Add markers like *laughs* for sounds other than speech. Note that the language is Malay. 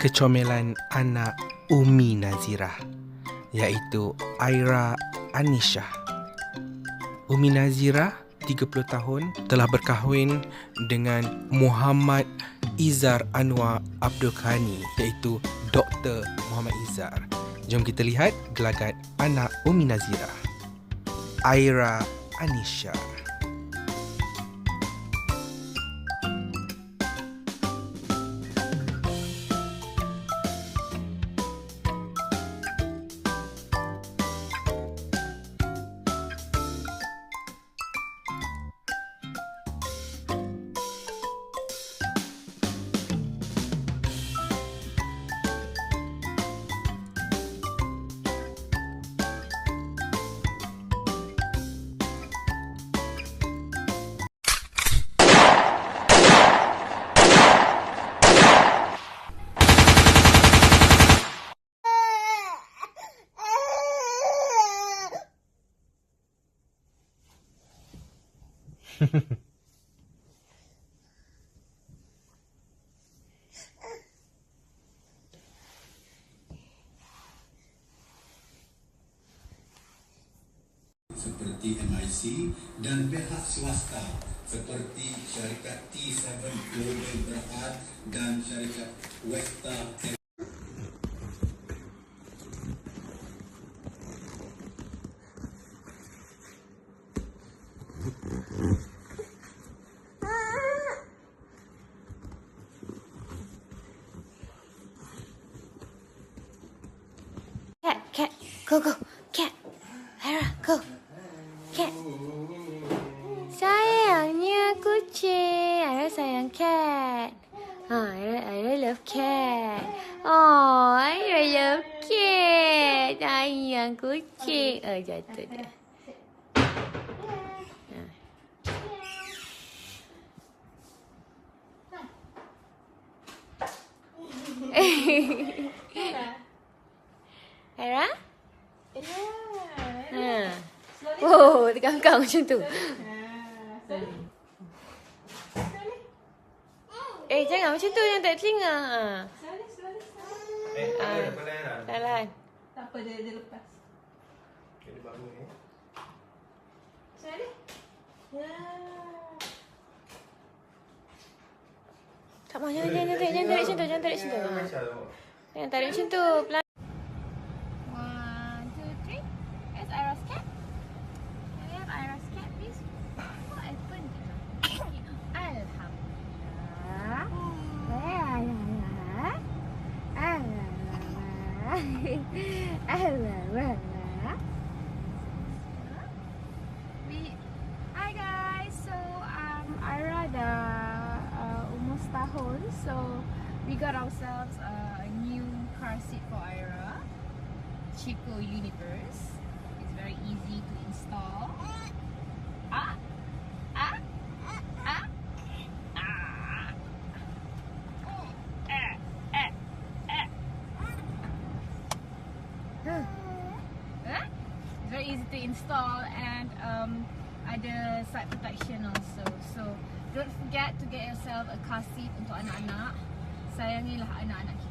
kecomelan anak Umi Nazirah iaitu Aira Anisha. Umi Nazirah 30 tahun telah berkahwin dengan Muhammad Izar Anwar Abdul Khani iaitu Dr. Muhammad Izar. Jom kita lihat gelagat anak Umi Nazirah. Aira Anisha. Seperti MIC dan pihak swasta seperti syarikat T7 Global Berhad dan syarikat Westa go, go, cat. Hera, go. Cat. Sayangnya kucing. Hera sayang cat. Ha, Hera, Hera love cat. Oh, Hera love cat. Sayang kucing. Oh, jatuh dia. Ha. *laughs* Hera? Ha. Wow, terkangkang *laughs* macam tu. Eh, jangan macam tu yang tak telinga. Ha. Eh, Ah. Salah. Tak apa dia, dia lepas. Dia ni. Sorry. Ya. Tak mau, jangan, jangan, jangan, jangan tarik macam tu, jangan tarik macam tu. Ha. Macam tu. Jangan tarik macam tu. Pelan. We, hi guys. So um, Ira dah uh, umur setahun. So we got ourselves a new car seat for Ira. Chico Universe. It's very easy to install. Install and um, ada side protection also. So don't forget to get yourself a car seat untuk anak-anak. Sayangilah anak-anak kita.